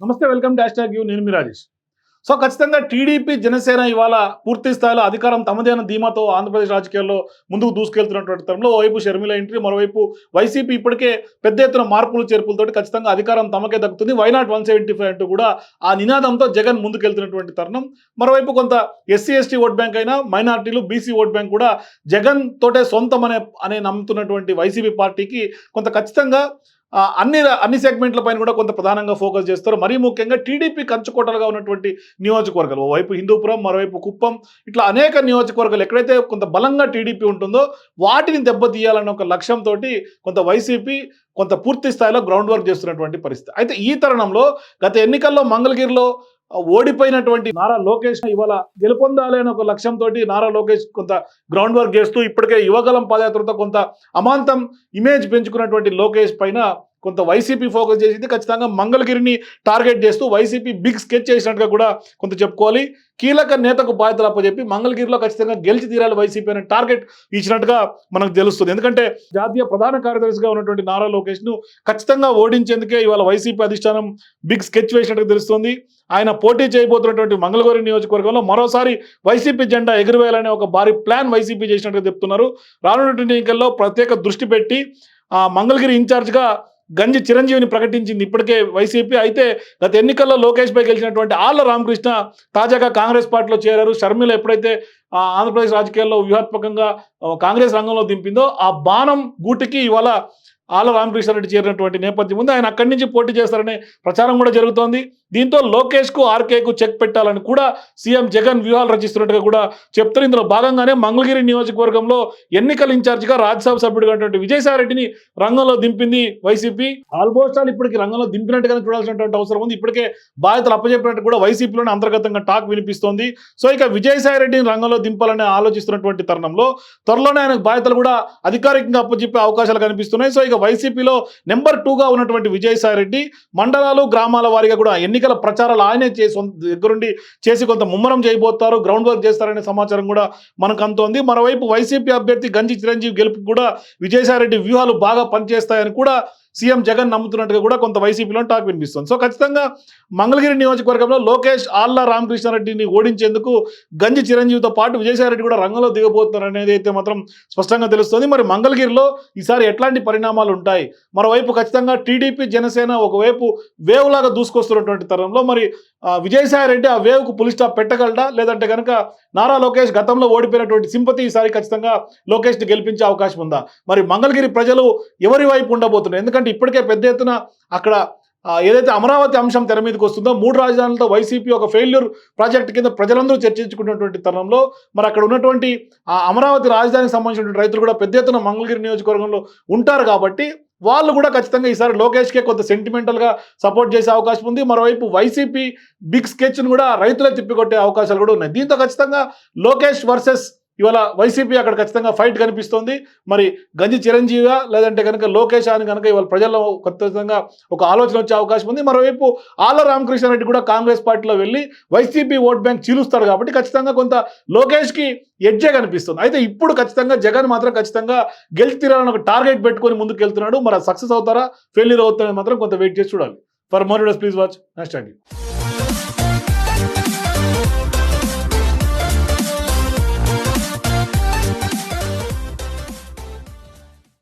నమస్తే welcome dash tag you. నేను మీ రాజేష్. సో ఖచ్చితంగా టీడీపీ జనసేన ఇవాళ పూర్తి స్థాయిలో అధికారం తమదేన ధీమాతో ఆంధ్రప్రదేశ్ రాజకీయాల్లో ముందుకు దూసుకెళ్తున్నటువంటి తరంలో ఓవైపు షర్మిల ఎంట్రీ మరోవైపు వైసీపీ ఇప్పటికే పెద్ద ఎత్తున మార్పులు చేర్పులతోటి ఖచ్చితంగా అధికారం తమకే దక్కుతుంది. వైనాట్ వన్ సెవెంటీ ఫైవ్ అంటూ కూడా ఆ నినాదంతో జగన్ ముందుకెళ్తున్నటువంటి తరుణం. మరోవైపు కొంత ఎస్సీ ఎస్టీ ఓట్ బ్యాంక్ అయినా మైనార్టీలు బీసీ ఓట్ బ్యాంక్ కూడా జగన్ తోటే సొంతం అనే అనే నమ్ముతున్నటువంటి వైసీపీ పార్టీకి కొంత ఖచ్చితంగా అన్ని అన్ని సెగ్మెంట్ల పైన కూడా కొంత ప్రధానంగా ఫోకస్ చేస్తారు. మరీ ముఖ్యంగా టీడీపీ కంచుకోటలుగా ఉన్నటువంటి నియోజకవర్గాలు. ఓవైపు హిందూపురం మరోవైపు కుప్పం ఇట్లా అనేక నియోజకవర్గాలు ఎక్కడైతే కొంత బలంగా టీడీపీ ఉంటుందో వాటిని దెబ్బతీయాలన్న ఒక లక్ష్యంతో కొంత వైసీపీ కొంత పూర్తి స్థాయిలో గ్రౌండ్ వర్క్ చేస్తున్నటువంటి పరిస్థితి. అయితే ఈ తరుణంలో గత ఎన్నికల్లో మంగళగిరిలో ఓడిపోయినటువంటి నారా లోకేష్ ఇవాళ గెలుపొందాలి అనే ఒక లక్ష్యంతో నారా లోకేష్ కొంత గ్రౌండ్ వర్క్ చేస్తూ ఇప్పటికే యువగలం పాదయాత్రతో కొంత అమాంతం ఇమేజ్ పెంచుకున్నటువంటి లోకేష్ పైన కొంత వైసీపీ ఫోకస్ చేసింది. ఖచ్చితంగా మంగళగిరిని టార్గెట్ చేస్తూ వైసీపీ బిగ్ స్కెచ్ చేసినట్టుగా కూడా కొంత చెప్పుకోవాలి. కీలక నేతకు బాధ్యతలు అప్పచెప్పి మంగళగిరిలో ఖచ్చితంగా గెలిచి తీరాలి వైసీపీ అనే టార్గెట్ ఇచ్చినట్టుగా మనకు తెలుస్తుంది. ఎందుకంటే జాతీయ ప్రధాన కార్యదర్శిగా ఉన్నటువంటి నారా లోకేష్ను ఖచ్చితంగా ఓడించేందుకే ఇవాళ వైసీపీ అధిష్టానం బిగ్ స్కెచ్ వేసినట్టుగా తెలుస్తుంది. ఆయన పోటీ చేయబోతున్నటువంటి మంగళగిరి నియోజకవర్గంలో మరోసారి వైసీపీ జెండా ఎగురవేయాలనే ఒక భారీ ప్లాన్ వైసీపీ చేసినట్టుగా చెప్తున్నారు. రానున్నటువంటి ఎన్నికల్లో ప్రత్యేక దృష్టి పెట్టి మంగళగిరి ఇన్ఛార్జ్గా గంజి చిరంజీవిని ప్రకటించింది. ఇప్పటికే వైసీపీ అయితే గత ఎన్నికల్లో లోకేష్ పై గెలిచినటువంటి ఆళ్ళ రామకృష్ణ తాజాగా కాంగ్రెస్ పార్టీలో చేరారు. షర్మిల ఎప్పుడైతే ఆంధ్రప్రదేశ్ రాజకీయాల్లో వ్యూహాత్మకంగా కాంగ్రెస్ రంగంలో దింపిందో ఆ బాణం గూటికి ఇవాళ ఆళ్ళ రామకృష్ణారెడ్డి చేరినటువంటి నేపథ్యం ఉంది. ఆయన అక్కడి నుంచి పోటీ చేస్తారనే ప్రచారం కూడా జరుగుతోంది. దీంతో లోకేష్కు ఆర్కేకు చెక్ పెట్టాలని కూడా సీఎం జగన్ వ్యూహాలు రచిస్తున్నట్టుగా కూడా చెప్తారు ఇందులో భాగంగానే మంగళగిరి నియోజకవర్గంలో ఎన్నికల ఇన్ఛార్జిగా రాజ్యసభ సభ్యుడిగా ఉన్నటువంటి విజయసాయిరెడ్డిని రంగంలో దింపింది వైసీపీ. ఆల్మోస్ట్ ఆల్ ఇప్పటికి రంగంలో దింపినట్టుగానే చూడాల్సినటువంటి అవసరం ఉంది. ఇప్పటికే బాధ్యతలు అప్పచెప్పినట్టు కూడా వైసీపీలోనే అంతర్గతంగా టాక్ వినిపిస్తోంది. సో ఇక విజయసాయిరెడ్డిని రంగంలో దింపాలని ఆలోచిస్తున్నటువంటి తరుణంలో త్వరలోనే ఆయనకు బాధ్యతలు కూడా అధికారికంగా అప్పచెప్పే అవకాశాలు కనిపిస్తున్నాయి. సో ఇక వైసీపీలో నెంబర్ టూగా ఉన్నటువంటి విజయసాయిరెడ్డి మండలాలు గ్రామాల వారీగా కూడా ఎన్ని ఎన్నికల ప్రచారాలు ఆయనే చేసి దగ్గరుండి చేసి కొంత ముమ్మరం చేయబోతారు గ్రౌండ్ వర్క్ చేస్తారనే సమాచారం కూడా మనకు అంతోంది మరోవైపు వైసీపీ అభ్యర్థి గంజి చిరంజీవి గెలుపు కూడా విజయసాయిరెడ్డి వ్యూహాలు బాగా పనిచేస్తాయని కూడా సీఎం జగన్ నమ్ముతున్నట్టుగా కూడా కొంత వైసీపీలో టాక్ వినిపిస్తుంది. సో ఖచ్చితంగా మంగళగిరి నియోజకవర్గంలో లోకేష్ ఆళ్ళ రామకృష్ణారెడ్డిని ఓడించేందుకు గంజి చిరంజీవితో పాటు విజయసాయిరెడ్డి కూడా రంగంలో దిగబోతున్నారు అనేది అయితే మాత్రం స్పష్టంగా తెలుస్తుంది. మరి మంగళగిరిలో ఈసారి ఎట్లాంటి పరిణామాలు ఉంటాయి? మరోవైపు ఖచ్చితంగా టీడీపీ జనసేన ఒకవైపు వేవ్ లాగా దూసుకొస్తున్నటువంటి తరంలో మరి విజయసాయిరెడ్డి ఆ వేవ్కు పులి స్టాప్ పెట్టగలడా? లేదంటే కనుక నారా లోకేష్ గతంలో ఓడిపోయినటువంటి సింపతి ఈసారి ఖచ్చితంగా లోకేష్ని గెలిపించే అవకాశం ఉందా? మరి మంగళగిరి ప్రజలు ఎవరి వైపు ఉండబోతున్నారు? ఎందుకంటే ఇప్పటికే పెద్ద ఎత్తున అక్కడ ఏదైతే అమరావతి అంశం తెర మీదకి వస్తుందో మూడు రాజధానులతో వైసీపీ ఒక ఫెయిల్యూర్ ప్రాజెక్ట్ కింద ప్రజలందరూ చర్చించుకున్నటువంటి తరుణంలో మరి అక్కడ ఉన్నటువంటి ఆ అమరావతి రాజధానికి సంబంధించినటువంటి రైతులు కూడా పెద్ద ఎత్తున మంగళగిరి నియోజకవర్గంలో ఉంటారు కాబట్టి వాళ్ళు కూడా ఖచ్చితంగా ఈసారి లోకేష్కే కొంత సెంటిమెంటల్గా సపోర్ట్ చేసే అవకాశం ఉంది. మరోవైపు వైసీపీ బిగ్ స్కెచ్ను కూడా రైతులే తిప్పికొట్టే అవకాశాలు కూడా ఉన్నాయి. దీంతో ఖచ్చితంగా లోకేష్ వర్సెస్ ఇవాళ వైసీపీ అక్కడ ఖచ్చితంగా ఫైట్ కనిపిస్తోంది. మరి గంజి చిరంజీవిగా లేదంటే కనుక లోకేష్ అని కనుక ఇవాళ ప్రజల్లో ఖచ్చితంగా ఒక ఆలోచన వచ్చే అవకాశం ఉంది. మరోవైపు ఆళ్ళ రామకృష్ణారెడ్డి కూడా కాంగ్రెస్ పార్టీలో వెళ్ళి వైసీపీ ఓట్ బ్యాంక్ చీలుస్తాడు కాబట్టి ఖచ్చితంగా కొంత లోకేష్కి ఎడ్జే కనిపిస్తుంది. అయితే ఇప్పుడు ఖచ్చితంగా జగన్ మాత్రం ఖచ్చితంగా గెలిచితీరాలని ఒక టార్గెట్ పెట్టుకొని ముందుకు వెళ్తున్నాడు మరి సక్సెస్ అవుతారా ఫెయిల్యూర్ అవుతారని మాత్రం కొంత వెయిట్ చేసి చూడాలి. For more please watch next అండి